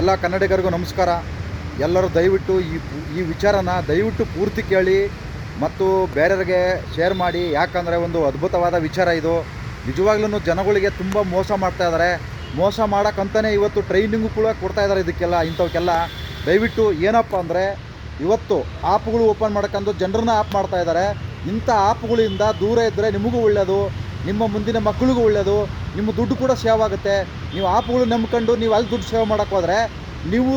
ಎಲ್ಲ ಕನ್ನಡಿಗರಿಗೂ ನಮಸ್ಕಾರ. ಎಲ್ಲರೂ ದಯವಿಟ್ಟು ಈ ಈ ವಿಚಾರನ ದಯವಿಟ್ಟು ಪೂರ್ತಿ ಕೇಳಿ ಮತ್ತು ಬೇರೆಯವ್ರಿಗೆ ಶೇರ್ ಮಾಡಿ. ಯಾಕಂದರೆ ಒಂದು ಅದ್ಭುತವಾದ ವಿಚಾರ ಇದು. ನಿಜವಾಗ್ಲೂ ಜನಗಳಿಗೆ ತುಂಬ ಮೋಸ ಮಾಡ್ತಾ ಇದ್ದಾರೆ ಮೋಸ ಮಾಡೋಕ್ಕಂತಲೇ ಇವತ್ತು ಟ್ರೈನಿಂಗು ಕೂಡ ಕೊಡ್ತಾ ಇದ್ದಾರೆ ಇದಕ್ಕೆಲ್ಲ, ಇಂಥವಕ್ಕೆಲ್ಲ. ದಯವಿಟ್ಟು ಏನಪ್ಪ ಅಂದರೆ, ಇವತ್ತು ಆ್ಯಪ್ಗಳು ಓಪನ್ ಮಾಡ್ಕೊಂಡು ಜನರನ್ನ ಆಪ್ ಮಾಡ್ತಾ ಇದ್ದಾರೆ ಇಂಥ ಆ್ಯಪ್ಗಳಿಂದ ದೂರ ಇದ್ದರೆ ನಿಮಗೂ ಒಳ್ಳೆಯದು ನಿಮ್ಮ ಮುಂದಿನ ಮಕ್ಕಳಿಗೂ ಒಳ್ಳೆಯದು ನಿಮ್ಮ ದುಡ್ಡು ಕೂಡ ಸೇವ್ ಆಗುತ್ತೆ. ನೀವು ಆಪ್ಗಳು ನಂಬ್ಕೊಂಡು ನೀವು ಅಲ್ಲಿ ದುಡ್ಡು ಸೇವ್ ಮಾಡೋಕ್ಕೆ ಹೋದರೆ ನೀವು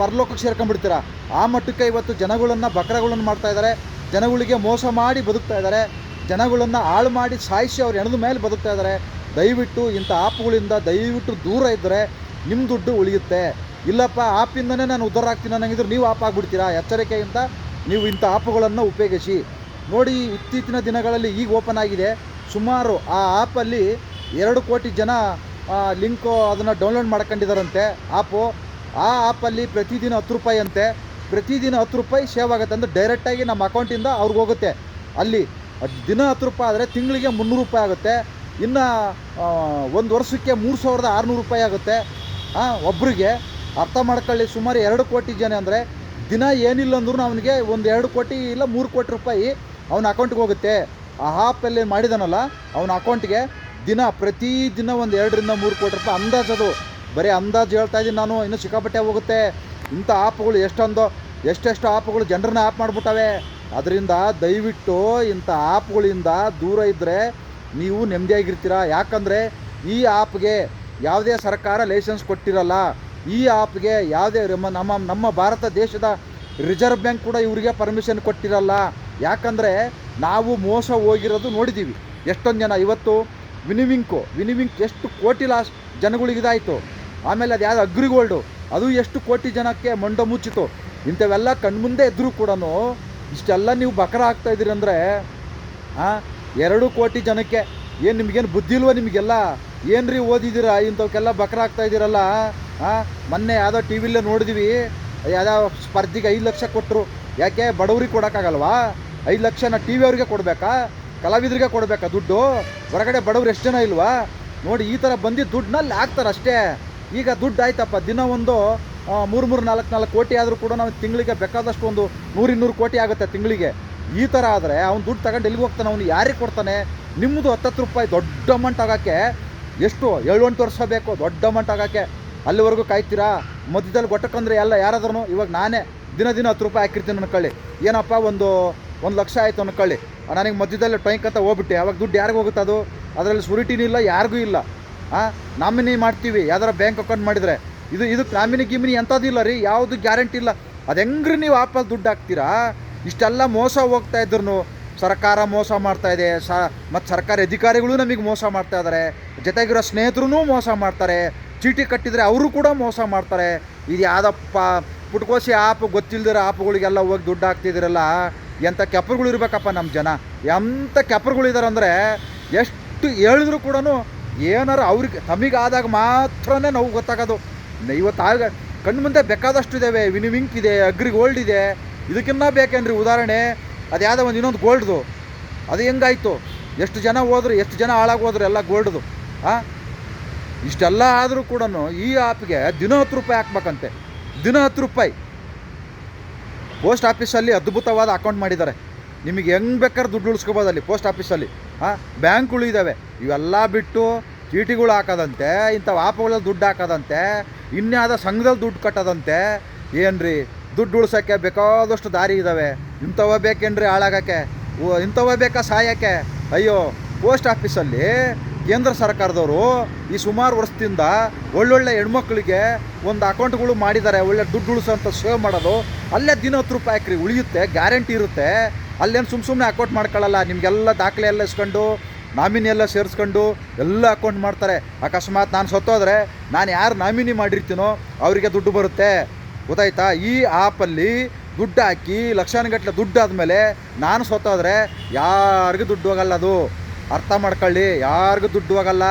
ಪರಲೋಕಕ್ಕೆ ಸೇರ್ಕೊಂಡ್ಬಿಡ್ತೀರ. ಆ ಮಟ್ಟಕ್ಕೆ ಇವತ್ತು ಜನಗಳನ್ನು, ಬಕರಗಳನ್ನು ಮಾಡ್ತಾ ಇದ್ದಾರೆ. ಜನಗಳಿಗೆ ಮೋಸ ಮಾಡಿ ಬದುಕ್ತಾ ಇದ್ದಾರೆ. ಜನಗಳನ್ನು ಹಾಳು ಮಾಡಿ ಸಾಯಿಸಿ ಅವ್ರು ಹೆಣದ ಮೇಲೆ ಬದುಕ್ತಾ ಇದ್ದಾರೆ. ದಯವಿಟ್ಟು ಇಂಥ ಆಪ್ಗಳಿಂದ ದಯವಿಟ್ಟು ದೂರ ಇದ್ದರೆ ನಿಮ್ಮ ದುಡ್ಡು ಉಳಿಯುತ್ತೆ. ಇಲ್ಲಪ್ಪ, ಆಪಿಂದನೇ ನಾನು ಉದ್ಧಾರ ಆಗ್ತೀನಿ ಅನ್ನಂಗಿದ್ರೆ ನೀವು ಆಪ್ ಆಗಿಬಿಡ್ತೀರಾ? ಎಚ್ಚರಿಕೆಯಿಂದ ನೀವು ಇಂಥ ಆಪ್ಗಳನ್ನು ಉಪಯೋಗಿಸಿ. ನೋಡಿ, ಇತ್ತೀಚಿನ ದಿನಗಳಲ್ಲಿ ಈಗ ಓಪನ್ ಆಗಿದೆ. ಸುಮಾರು ಆ ಆ್ಯಪಲ್ಲಿ ಎರಡು ಕೋಟಿ ಜನ ಲಿಂಕು ಅದನ್ನು ಡೌನ್ಲೋಡ್ ಮಾಡ್ಕೊಂಡಿದ್ದಾರಂತೆ ಆ್ಯಪು ಆ ಆ್ಯಪಲ್ಲಿ ಪ್ರತಿದಿನ ಹತ್ತು ರೂಪಾಯಿ ಅಂತೆ. ಪ್ರತಿದಿನ ಹತ್ತು ರೂಪಾಯಿ ಸೇವ್ ಆಗುತ್ತೆ ಅಂದರೆ ಡೈರೆಕ್ಟಾಗಿ ನಮ್ಮ ಅಕೌಂಟಿಂದ ಅವ್ರಿಗೆ ಹೋಗುತ್ತೆ. ಅಲ್ಲಿ ದಿನ ಹತ್ತು ರೂಪಾಯಿ ಆದರೆ ತಿಂಗಳಿಗೆ ಮುನ್ನೂರು ರೂಪಾಯಿ ಆಗುತ್ತೆ. ಇನ್ನು ಒಂದು ವರ್ಷಕ್ಕೆ ಮೂರು ಸಾವಿರದ ಆರುನೂರು ರೂಪಾಯಿ ಆಗುತ್ತೆ. ಒಬ್ಬರಿಗೆ ಅರ್ಥ ಮಾಡ್ಕೊಳ್ಳಿ, ಸುಮಾರು ಎರಡು ಕೋಟಿ ಜನ ಅಂದರೆ ದಿನ ಏನಿಲ್ಲ ಅಂದ್ರೂ ಅವನಿಗೆ ಒಂದು ಎರಡು ಕೋಟಿ ಇಲ್ಲ ಮೂರು ಕೋಟಿ ರೂಪಾಯಿ ಅವನ ಅಕೌಂಟ್ಗೆ ಹೋಗುತ್ತೆ. ಆ ಆ್ಯಪಲ್ಲಿ ಮಾಡಿದಾನಲ್ಲ, ಅವನ ಅಕೌಂಟ್ಗೆ ದಿನ ಪ್ರತಿ ದಿನ ಒಂದು ಎರಡರಿಂದ ಮೂರು ಕೋಟಿ ರೂಪಾಯಿ ಅಂದಾಜು ಅದು. ಬರೀ ಅಂದಾಜು ಹೇಳ್ತಾ ಇದ್ದೀನಿ ನಾನು, ಇನ್ನೂ ಸಿಕ್ಕಾಪಟ್ಟೆ ಹೋಗುತ್ತೆ. ಇಂಥ ಆ್ಯಪ್ಗಳು ಎಷ್ಟೊಂದು, ಎಷ್ಟೆಷ್ಟು ಆ್ಯಪ್ಗಳು ಜನರನ್ನ ಆ್ಯಪ್ ಮಾಡಿಬಿಟ್ಟವೆ. ಅದರಿಂದ ದಯವಿಟ್ಟು ಇಂಥ ಆ್ಯಪ್ಗಳಿಂದ ದೂರ ಇದ್ದರೆ ನೀವು ನೆಮ್ಮದಿಯಾಗಿರ್ತೀರ? ಯಾಕಂದರೆ ಈ ಆ್ಯಪ್ಗೆ ಯಾವುದೇ ಸರ್ಕಾರ ಲೈಸೆನ್ಸ್ ಕೊಟ್ಟಿರಲ್ಲ, ಈ ಆ್ಯಪ್ಗೆ ಯಾವುದೇ ನಮ್ಮ ನಮ್ಮ ಭಾರತ ದೇಶದ ರಿಸರ್ವ್ ಬ್ಯಾಂಕ್ ಕೂಡ ಇವರಿಗೆ ಪರ್ಮಿಷನ್ ಕೊಟ್ಟಿರಲ್ಲ. ಯಾಕಂದರೆ ನಾವು ಮೋಸ ಹೋಗಿರೋದು ನೋಡಿದ್ದೀವಿ. ಎಷ್ಟೊಂದು ಜನ ಇವತ್ತು ವಿನಿವಿಂಕು, ವಿನಿವಿಂಕ್ ಎಷ್ಟು ಕೋಟಿ ಲಾಸ್ ಜನಗಳಿಗಿದಾಯಿತು ಆಮೇಲೆ ಅದು ಯಾವುದು ಅಗ್ರಿಗೋಲ್ಡು ಅದು ಎಷ್ಟು ಕೋಟಿ ಜನಕ್ಕೆ ಮಂಡ ಮುಚ್ಚಿತು. ಇಂಥವೆಲ್ಲ ಕಣ್ಮುಂದೆ ಇದ್ದರೂ ಕೂಡ ಇಷ್ಟೆಲ್ಲ ನೀವು ಬಕರ ಆಗ್ತಾ ಇದ್ದೀರಿ ಅಂದರೆ ಎರಡು ಕೋಟಿ ಜನಕ್ಕೆ ಏನು ನಿಮಗೇನು ಬುದ್ಧಿ ಇಲ್ವಾ ನಿಮಗೆಲ್ಲ? ಏನ್ರಿ ಓದಿದ್ದೀರಾ? ಇಂಥವಕ್ಕೆಲ್ಲ ಬಕರ ಆಗ್ತಾ ಇದ್ದೀರಲ್ಲ ಹಾಂ ಮೊನ್ನೆ ಯಾವುದೋ ಟಿ ವಿಲೇ ನೋಡಿದ್ವಿ, ಯಾವುದೋ ಸ್ಪರ್ಧಿಗೆ ಐದು ಲಕ್ಷ ಕೊಟ್ಟರು ಯಾಕೆ? ಬಡವ್ರಿಗೆ ಕೊಡೋಕ್ಕಾಗಲ್ವಾ? ಐದು ಲಕ್ಷನ ಟಿ ವಿ ಅವ್ರಿಗೆ ಕೊಡಬೇಕಾ? ಕಲಾವಿದರಿಗೆ ಕೊಡಬೇಕಾ ದುಡ್ಡು? ಹೊರಗಡೆ ಬಡವ್ರು ಎಷ್ಟು ಜನ ಇಲ್ವಾ? ನೋಡಿ, ಈ ಥರ ಬಂದಿದ್ದ ದುಡ್ಡಿನಲ್ಲಿ ಹಾಕ್ತಾರೆ ಅಷ್ಟೇ. ಈಗ ದುಡ್ಡು ಆಯ್ತಪ್ಪ, ದಿನ ಒಂದು ಮೂರು ಮೂರು, ನಾಲ್ಕು ನಾಲ್ಕು ಕೋಟಿ ಆದರೂ ಕೂಡ ನಾವು ತಿಂಗಳಿಗೆ ಬೇಕಾದಷ್ಟು ಒಂದು ನೂರು, ಇನ್ನೂರು ಕೋಟಿ ಆಗುತ್ತೆ ತಿಂಗಳಿಗೆ. ಈ ಥರ ಆದರೆ ಅವ್ನು ದುಡ್ಡು ತಗೊಂಡು ಎಲ್ಲಿಗೆ ಹೋಗ್ತಾನೆ? ಅವ್ನು ಯಾರಿಗೆ ಕೊಡ್ತಾನೆ? ನಿಮ್ಮದು ಹತ್ತತ್ತು ರೂಪಾಯಿ ದೊಡ್ಡ ಅಮೌಂಟ್ ಆಗೋಕ್ಕೆ ಎಷ್ಟು? ಏಳು ಎಂಟು ವರ್ಷ ಬೇಕು, ದೊಡ್ಡ ಅಮೌಂಟ್ ಆಗೋಕ್ಕೆ ಅಲ್ಲಿವರೆಗೂ ಕಾಯ್ತೀರಾ? ಮಧ್ಯದಲ್ಲಿ ಗೊಟ್ಟಕ್ಕಂದ್ರೆ ಎಲ್ಲ ಯಾರಾದ್ರೂ ಇವಾಗ ನಾನೇ ದಿನ ದಿನ ಹತ್ತು ರೂಪಾಯಿ ಹಾಕಿರ್ತೀನಿ ಅನ್ಕೊಳ್ಳಿ ಏನಪ್ಪ ಒಂದು ಒಂದು ಲಕ್ಷ ಆಯಿತು ಅನ್ಕೊಳ್ಳಿ ನನಗೆ ಮಧ್ಯದಲ್ಲಿ ಟೈಂಕ್ ಅಂತ ಹೋಗ್ಬಿಟ್ಟೆ. ಅವಾಗ ದುಡ್ಡು ಯಾರಿಗೆ ಹೋಗುತ್ತೆ ಅದು? ಅದರಲ್ಲಿ ಸುರಿಟಿನೂ ಇಲ್ಲ, ಯಾರಿಗೂ ಇಲ್ಲ. ಹಾಂ ನಾಮಿನಿ ಮಾಡ್ತೀವಿ. ಯಾವ್ದಾರ ಬ್ಯಾಂಕ್ ಅಕೌಂಟ್ ಮಾಡಿದರೆ. ಇದು ಇದು ನಾಮಿನಿ ಗಿಮಿನಿ ಎಂಥದ್ದಿಲ್ಲ ರೀ. ಯಾವುದು ಗ್ಯಾರಂಟಿ ಇಲ್ಲ. ಅದು ಹೆಂಗ್ರಿ ನೀವು ವಾಪಸ್ ದುಡ್ಡು ಹಾಕ್ತೀರಾ? ಇಷ್ಟೆಲ್ಲ ಮೋಸ ಹೋಗ್ತಾ ಇದ್ರು ಸರ್ಕಾರ ಮೋಸ ಮಾಡ್ತಾ ಇದೆ. ಸ, ಮತ್ತು ಸರ್ಕಾರಿ ಅಧಿಕಾರಿಗಳು ನಮಗೆ ಮೋಸ ಮಾಡ್ತಾ ಇದ್ದಾರೆ ಜೊತೆಗಿರೋ ಸ್ನೇಹಿತರು ಮೋಸ ಮಾಡ್ತಾರೆ. ಚೀಟಿ ಕಟ್ಟಿದರೆ ಅವರು ಕೂಡ ಮೋಸ ಮಾಡ್ತಾರೆ. ಇದು ಯಾವುದಪ್ಪ? ಪುಟ್ಕೋಸಿ ಆ್ಯಪ್ ಗೊತ್ತಿಲ್ದಿರೋ ಆ್ಯಪ್ಗಳಿಗೆಲ್ಲ ಹೋಗಿ ದುಡ್ಡು ಹಾಕ್ತಿದ್ದೀರಲ್ಲ? ಎಂಥ ಕೆಪರ್ಗಳು ಇರಬೇಕಪ್ಪ ನಮ್ಮ ಜನ. ಎಂಥ ಕೆಪರ್ಗಳಿದ್ದಾರೆ ಅಂದರೆ ಎಷ್ಟು ಹೇಳಿದ್ರು ಕೂಡ ಏನಾರು ಅವ್ರಿಗೆ ತಮಗೆ ಆದಾಗ ಮಾತ್ರನೇ ನಾವು ಗೊತ್ತಾಗೋದು. ಇವತ್ತು ಆಗ ಕಣ್ಣು ಮುಂದೆ ಬೇಕಾದಷ್ಟು ಇದ್ದಾವೆ ವಿನಿವಿಂಕ್ ಇದೆ, ಅಗ್ರಿ ಗೋಲ್ಡ್ ಇದೆ. ಇದಕ್ಕಿನ್ನ ಬೇಕೇನ್ರಿ? ಉದಾಹರಣೆ, ಅದು ಯಾವುದೋ ಒಂದು ಇನ್ನೊಂದು ಗೋಲ್ಡ್ದು. ಅದು ಹೆಂಗಾಯ್ತು? ಎಷ್ಟು ಜನ ಹೋದ್ರು, ಎಷ್ಟು ಜನ ಹಾಳಾಗಿ ಹೋದ್ರು ಎಲ್ಲ ಗೋಲ್ಡ್ದು. ಹಾಂ ಇಷ್ಟೆಲ್ಲ ಆದರೂ ಕೂಡ ಈ ಆ್ಯಪ್ಗೆ ದಿನ ಹತ್ತು ರೂಪಾಯಿ ಹಾಕ್ಬೇಕಂತೆ. ದಿನ ಹತ್ತು ರೂಪಾಯಿ. ಪೋಸ್ಟ್ ಆಫೀಸಲ್ಲಿ ಅದ್ಭುತವಾದ ಅಕೌಂಟ್ ಮಾಡಿದ್ದಾರೆ. ನಿಮಗೆ ಹೆಂಗೆ ಬೇಕಾದ್ರೆ ದುಡ್ಡು ಉಳಿಸ್ಕೋಬೋದು ಅಲ್ಲಿ ಪೋಸ್ಟ್ ಆಫೀಸಲ್ಲಿ. ಹಾಂ, ಬ್ಯಾಂಕ್ಗಳು ಇದ್ದಾವೆ ಇವೆಲ್ಲ ಬಿಟ್ಟು ಚೀಟಿಗಳು ಹಾಕೋದಂತೆ ಇಂಥ ಆಪ್ಗಳಲ್ಲಿ ದುಡ್ಡು ಹಾಕೋದಂತೆ, ಇನ್ಯಾವುದೋ ಸಂಘದಲ್ಲಿ ದುಡ್ಡು ಕಟ್ಟೋದಂತೆ, ಏನ್ರಿ, ದುಡ್ಡು ಉಳ್ಸೋಕ್ಕೆ ಬೇಕಾದಷ್ಟು ದಾರಿ ಇದ್ದಾವೆ ಇಂಥವ ಬೇಕೇನ್ರಿ ಹಾಳಾಗೋಕ್ಕೆ? ಇಂಥವ ಬೇಕಾ ಸಾಯಕ್ಕೆ? ಅಯ್ಯೋ, ಪೋಸ್ಟ್ ಆಫೀಸಲ್ಲಿ ಕೇಂದ್ರ ಸರ್ಕಾರದವರು ಈ ಸುಮಾರು ವರ್ಷದಿಂದ ಒಳ್ಳೊಳ್ಳೆ ಹೆಣ್ಮಕ್ಳಿಗೆ ಒಂದು ಅಕೌಂಟ್ಗಳು ಮಾಡಿದ್ದಾರೆ. ಒಳ್ಳೆ ದುಡ್ಡು ಉಳಿಸೋಂಥ ಸೇವ್ ಮಾಡೋದು. ಅಲ್ಲೇ ದಿನ ಹತ್ತು ರೂಪಾಯಿ ಹಾಕ್ರಿ ಉಳಿಯುತ್ತೆ, ಗ್ಯಾರಂಟಿ ಇರುತ್ತೆ. ಅಲ್ಲೇನು ಸುಮ್ಮ ಸುಮ್ಮನೆ ಅಕೌಂಟ್ ಮಾಡ್ಕೊಳ್ಳಲ್ಲ, ನಿಮಗೆಲ್ಲ ದಾಖಲೆ ಎಲ್ಲ ಇಸ್ಕೊಂಡು, ನಾಮಿನಿ ಎಲ್ಲ ಸೇರಿಸ್ಕೊಂಡು ಎಲ್ಲ ಅಕೌಂಟ್ ಮಾಡ್ತಾರೆ. ಅಕಸ್ಮಾತ್ ನಾನು ಸತ್ತೋದ್ರೆ ನಾನು ಯಾರು ನಾಮಿನಿ ಮಾಡಿರ್ತೀನೋ ಅವರಿಗೆ ದುಡ್ಡು ಬರುತ್ತೆ. ಗೊತ್ತಾಯ್ತಾ? ಈ ಆ್ಯಪಲ್ಲಿ ದುಡ್ಡು ಹಾಕಿ ಲಕ್ಷಾನುಗಟ್ಟಲೆ ದುಡ್ಡು ಆದಮೇಲೆ ನಾನು ಸತ್ತೋದ್ರೆ ಯಾರಿಗೂ ದುಡ್ಡು ಹೋಗಲ್ಲ ಅದು. ಅರ್ಥ ಮಾಡ್ಕೊಳ್ಳಿ, ಯಾರಿಗೂ ದುಡ್ಡು ಹೋಗಲ್ಲ.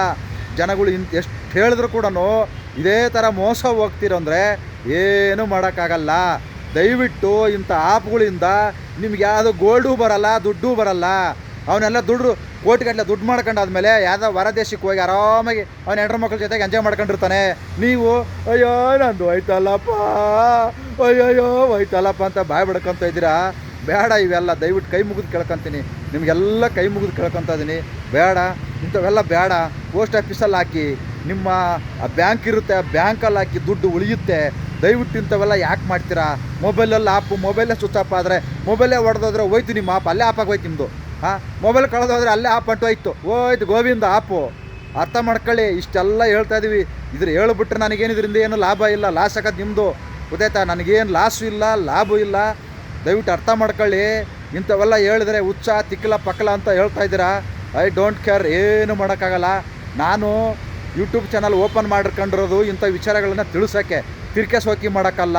ಜನಗಳು ಇಂತ ಎಷ್ಟು ಹೇಳಿದ್ರು ಕೂಡ ಇದೇ ಥರ ಮೋಸ ಹೋಗ್ತೀರಂದರೆ ಏನೂ ಮಾಡೋಕ್ಕಾಗಲ್ಲ. ದಯವಿಟ್ಟು ಇಂಥ ಆ್ಯಪ್ಗಳಿಂದ ನಿಮ್ಗೆ ಯಾವುದು ಗೋಲ್ಡು ಬರಲ್ಲ, ದುಡ್ಡು ಬರಲ್ಲ. ಅವನ್ನೆಲ್ಲ ದುಡ್ಡು ಕೋಟಿಗಟ್ಟಲೆ ದುಡ್ಡು ಮಾಡ್ಕೊಂಡಾದ್ಮೇಲೆ ಯಾವುದೋ ಹೊರ ದೇಶಕ್ಕೆ ಹೋಗಿ ಆರಾಮಾಗಿ ಅವನ ಹೆಂಡ್ರ ಮಕ್ಕಳ ಜೊತೆಗೆ ಎಂಜಾಯ್ ಮಾಡ್ಕೊಂಡಿರ್ತಾನೆ. ನೀವು, ಅಯ್ಯೋ, ನಂದು ಹೋಯ್ತಲ್ಲಪ್ಪ, ಅಯ್ಯಯ್ಯೋ, ಹೋಯ್ತಲ್ಲಪ್ಪ ಅಂತ ಬಾಯ್ ಬಿಡ್ಕೊಂತ ಇದ್ದೀರಾ? ಬೇಡ ಇವೆಲ್ಲ, ದಯವಿಟ್ಟು ಕೈ ಮುಗಿದು ಕೇಳ್ಕೊಂತೀನಿ. ನಿಮಗೆಲ್ಲ ಕೈ ಮುಗಿದು ಕೇಳ್ಕೊತ ಇದ್ದೀನಿ ಬೇಡ, ಇಂಥವೆಲ್ಲ ಬೇಡ. ಪೋಸ್ಟ್ ಆಫೀಸಲ್ಲಿ ಹಾಕಿ. ನಿಮ್ಮ ಬ್ಯಾಂಕ್ ಇರುತ್ತೆ ಆ ಬ್ಯಾಂಕಲ್ಲಿ ಹಾಕಿ ದುಡ್ಡು ಉಳಿಯುತ್ತೆ. ದಯವಿಟ್ಟು ಇಂಥವೆಲ್ಲ ಯಾಕೆ ಮಾಡ್ತೀರಾ? ಮೊಬೈಲಲ್ಲಿ ಆಪು, ಮೊಬೈಲೇ ಸ್ವಿಚ್ ಆಫ್ ಆದರೆ ಮೊಬೈಲೇ ಹೊಡೆದೋದ್ರೆ ಹೋಯ್ತು ನಿಮ್ಮ ಆಪ್, ಅಲ್ಲೇ ಆಪಾಗಿ ಹೋಯ್ತು ನಿಮ್ಮದು ಹಾಂ? ಮೊಬೈಲ್ ಕಳೆದೋದ್ರೆ ಅಲ್ಲೇ ಆಪ್ ಅಂಟು ಹೋಯ್ತು. ಹೋಯ್ತು, ಗೋವಿಂದ ಆಪು. ಅರ್ಥ ಮಾಡ್ಕೊಳ್ಳಿ, ಇಷ್ಟೆಲ್ಲ ಹೇಳ್ತಾ ಇದೀವಿ. ಇದ್ರ ಹೇಳ್ಬಿಟ್ರೆ ನನಗೇನು ಇದರಿಂದ ಏನು ಲಾಭ ಇಲ್ಲ, ಲಾಸ್ ಆಗೋದು ನಿಮ್ಮದು ಗೊತ್ತಾಯ್ತಾ? ನನಗೇನು ಲಾಸು ಇಲ್ಲ, ಲಾಭ ಇಲ್ಲ. ದಯವಿಟ್ಟು ಅರ್ಥ ಮಾಡ್ಕೊಳ್ಳಿ. ಇಂಥವೆಲ್ಲ ಹೇಳಿದ್ರೆ ಹುಚ್ಚ ತಿಕ್ಕಲ ಪಕ್ಕಲ ಅಂತ ಹೇಳ್ತಾ ಇದ್ದೀರಾ? ಐ ಡೋಂಟ್ ಕೇರ್, ಏನು ಮಾಡೋಕ್ಕಾಗಲ್ಲ. ನಾನು ಯೂಟ್ಯೂಬ್ ಚಾನಲ್ ಓಪನ್ ಮಾಡ್ಕೊಂಡಿರೋದು ಇಂಥ ವಿಚಾರಗಳನ್ನ ತಿಳಿಸೋಕ್ಕೆ ತಿರ್ಕೆ ಸೋಕಿ ಮಾಡೋಕ್ಕಲ್ಲ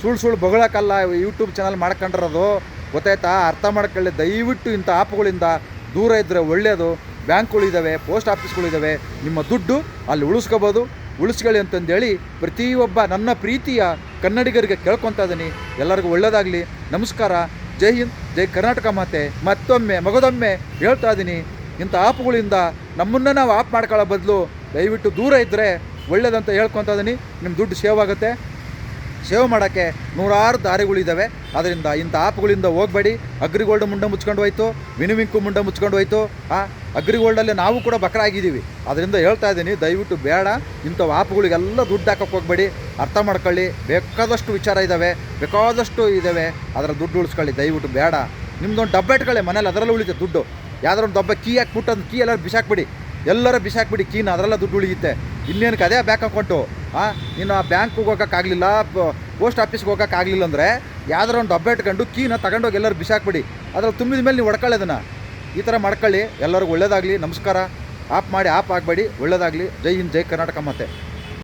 ಸುಳ್ಳು ಸುಳ್ಳು ಬೊಗಳಕ್ಕಲ್ಲ ಯೂಟ್ಯೂಬ್ ಚಾನಲ್ ಮಾಡ್ಕೊಂಡಿರೋದು. ಗೊತ್ತಾಯ್ತಾ? ಅರ್ಥ ಮಾಡ್ಕೊಳ್ಳಿ. ದಯವಿಟ್ಟು ಇಂಥ ಆ್ಯಪ್ಗಳಿಂದ ದೂರ ಇದ್ದರೆ ಒಳ್ಳೆಯದು ಬ್ಯಾಂಕ್ಗಳಿದ್ದಾವೆ ಪೋಸ್ಟ್ ಆಫೀಸ್ಗಳಿದ್ದಾವೆ ನಿಮ್ಮ ದುಡ್ಡು ಅಲ್ಲಿ ಉಳಿಸ್ಕೋಬೋದು. ಉಳಿಸ್ಕೊಳ್ಳಿ ಅಂತಂದೇಳಿ ಪ್ರತಿಯೊಬ್ಬ ನನ್ನ ಪ್ರೀತಿಯ ಕನ್ನಡಿಗರಿಗೆ ಕೇಳ್ಕೊತಾ ಇದ್ದೀನಿ. ಎಲ್ಲರಿಗೂ ಒಳ್ಳೆಯದಾಗಲಿ ನಮಸ್ಕಾರ. ಜೈ ಹಿಂದ್, ಜೈ ಕರ್ನಾಟಕ ಮಾತೆ. ಮತ್ತೊಮ್ಮೆ, ಮಗದೊಮ್ಮೆ ಹೇಳ್ತಾ ಇದ್ದೀನಿ. ಇಂಥ ಆ್ಯಪ್ಗಳಿಂದ ನಮ್ಮನ್ನು ನಾವು ಆಪ್ ಮಾಡ್ಕೊಳ್ಳೋ ಬದಲು ದಯವಿಟ್ಟು ದೂರ ಇದ್ದರೆ ಒಳ್ಳೆಯದಂತ ಹೇಳ್ಕೊತಾ ಇದ್ದೀನಿ ನಿಮ್ಮ ದುಡ್ಡು ಸೇವ್ ಆಗುತ್ತೆ. ಸೇವ್ ಮಾಡೋಕ್ಕೆ ನೂರಾರು ದಾರಿಗಳಿದ್ದಾವೆ ಅದರಿಂದ ಇಂಥ ಆ್ಯಪ್ಗಳಿಂದ ಹೋಗಬೇಡಿ. ಅಗ್ರಿಗೋಲ್ಡ್ ಮುಂಡ ಮುಚ್ಕೊಂಡು ಹೋಯ್ತು. ವಿನಿವಿಂಕು ಮುಂಡ ಮುಚ್ಕೊಂಡು ಹೋಯ್ತು. ಆ, ಅಗ್ರಿಗೋಲ್ಡಲ್ಲೇ ನಾವು ಕೂಡ ಬಕ್ರ ಆಗಿದ್ದೀವಿ ಅದರಿಂದ ಹೇಳ್ತಾ ಇದ್ದೀನಿ ದಯವಿಟ್ಟು ಬೇಡ. ಇಂಥ ಆ್ಯಪ್ಗಳಿಗೆಲ್ಲ ದುಡ್ಡು ಹಾಕೋಕೆ ಹೋಗಬೇಡಿ. ಅರ್ಥ ಮಾಡ್ಕೊಳ್ಳಿ. ಬೇಕಾದಷ್ಟು ವಿಚಾರ ಇದ್ದಾವೆ ಬೇಕಾದಷ್ಟು ಇದ್ದಾವೆ ಅದರ ದುಡ್ಡು ಉಳಿಸ್ಕೊಳ್ಳಿ. ದಯವಿಟ್ಟು ಬೇಡ. ನಿಮ್ಮದೊಂದು ಡಬ್ಬೆ ಇಟ್ಕೊಳ್ಳಿ ಮನೇಲಿ ಅದರಲ್ಲೂ ಉಳಿತೆ ದುಡ್ಡು. ಯಾವ್ದಾರು ಒಂದು ಡಬ್ಬ ಕೀ ಹಾಕ್ಬಿಟ್ಟು ಅದು ಕೀ ಎಲ್ಲರೂ ಬಿಸಾಕ್ಬಿಡಿ. ಎಲ್ಲರ ಬಿಸಾಕ್ಬಿಡಿ ಕೀನ್ ಅದರಲ್ಲ ದುಡ್ಡು ಉಳಿಯುತ್ತೆ. ಇಲ್ಲೇನಕ್ಕೆ ಅದೇ ಬ್ಯಾಂಕ್ ಅಕೌಂಟು ಹಾಂ ಇನ್ನು ಆ ಬ್ಯಾಂಕ್ಗೆ ಹೋಗೋಕ್ಕಾಗಲಿಲ್ಲ ಪೋಸ್ಟ್ ಆಫೀಸ್ಗೆ ಹೋಗೋಕ್ಕಾಗಲಿಲ್ಲ ಅಂದರೆ ಯಾವ್ದಾರ ಒಂದು ಡಬ್ಬೆ ಇಟ್ಕೊಂಡು ಕೀನ ತಗೊಂಡೋಗಿ ಎಲ್ಲರೂ ಬಿಸಾಕ್ಬಿಡಿ. ಅದ್ರಲ್ಲಿ ತುಂಬಿದ ಮೇಲೆ ನೀವು ಅದನ್ನು. ಈ ಥರ ಮಾಡ್ಕೊಳ್ಳಿ. ಎಲ್ಲರಿಗೂ ಒಳ್ಳೇದಾಗಲಿ. ನಮಸ್ಕಾರ. ಆಪ್ ಮಾಡಿ, ಆಪ್ ಆಗಬೇಡಿ. ಒಳ್ಳೇದಾಗಲಿ. ಜೈ ಹಿಂದ್, ಜೈ ಕರ್ನಾಟಕ ಮತ್ತೆ